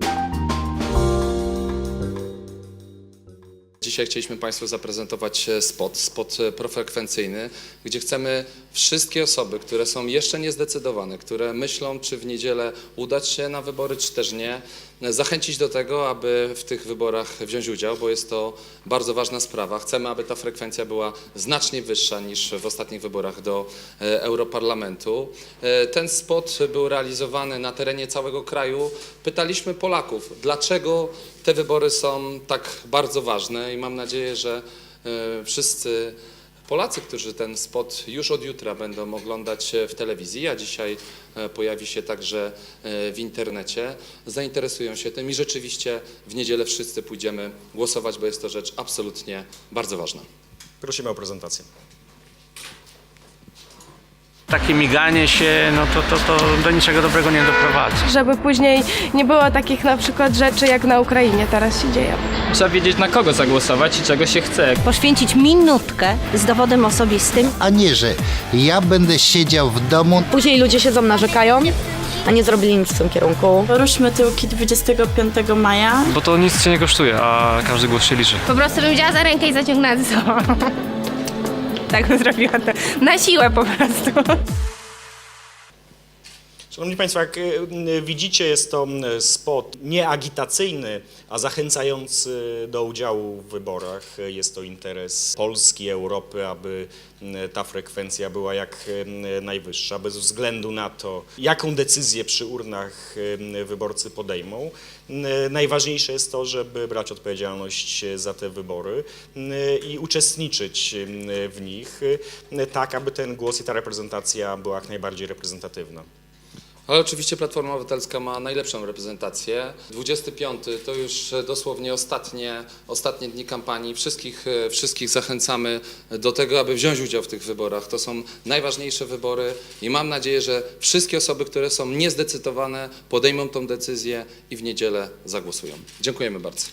Thank you. Dzisiaj chcieliśmy Państwu zaprezentować e, spot, spot e, profrekwencyjny, gdzie chcemy wszystkie osoby, które są jeszcze niezdecydowane, które myślą, czy w niedzielę udać się na wybory, czy też nie, e, zachęcić do tego, aby w tych wyborach wziąć udział, bo jest to bardzo ważna sprawa. Chcemy, aby ta frekwencja była znacznie wyższa niż w ostatnich wyborach do Europarlamentu. Ten spot był realizowany na terenie całego kraju. Pytaliśmy Polaków, dlaczego te wybory są tak bardzo ważne i mam nadzieję, że e, wszyscy Polacy, którzy ten spot już od jutra będą oglądać w telewizji, a dzisiaj e, pojawi się także e, w internecie, zainteresują się tym i rzeczywiście w niedzielę wszyscy pójdziemy głosować, bo jest to rzecz absolutnie bardzo ważna. Prosimy o prezentację. Takie miganie się, no to, to, to do niczego dobrego nie doprowadzi. żeby później nie było takich na przykład rzeczy jak na Ukrainie teraz się dzieją. Trzeba wiedzieć na kogo zagłosować i czego się chce. poświęcić minutkę z dowodem osobistym. a nie, że ja będę siedział w domu Później ludzie siedzą, narzekają, a nie zrobili nic w tym kierunku. Ruszmy tyłki 25 maja. Bo to nic się nie kosztuje, a każdy głos się liczy. Po prostu bym wzięła za rękę i zaciągnęła ze sobą. Tak bym zrobiła to. Na siłę po prostu. Szanowni Państwo, jak y, widzicie, jest to y, spot nie agitacyjny, a zachęcający do udziału w wyborach. Jest to interes Polski, Europy, aby y, ta frekwencja była jak y, najwyższa, bez względu na to, jaką decyzję przy urnach y, wyborcy podejmą. Y, Najważniejsze jest to, żeby brać odpowiedzialność za te wybory y, i uczestniczyć y, w nich, y, tak aby ten głos i ta reprezentacja była jak najbardziej reprezentatywna. Ale oczywiście Platforma Obywatelska ma najlepszą reprezentację. 25 to już dosłownie ostatnie, ostatnie dni kampanii. Wszystkich, e, wszystkich zachęcamy do tego, aby wziąć udział w tych wyborach. To są najważniejsze wybory i mam nadzieję, że wszystkie osoby, które są niezdecydowane, podejmą tą decyzję i w niedzielę zagłosują. Dziękujemy bardzo.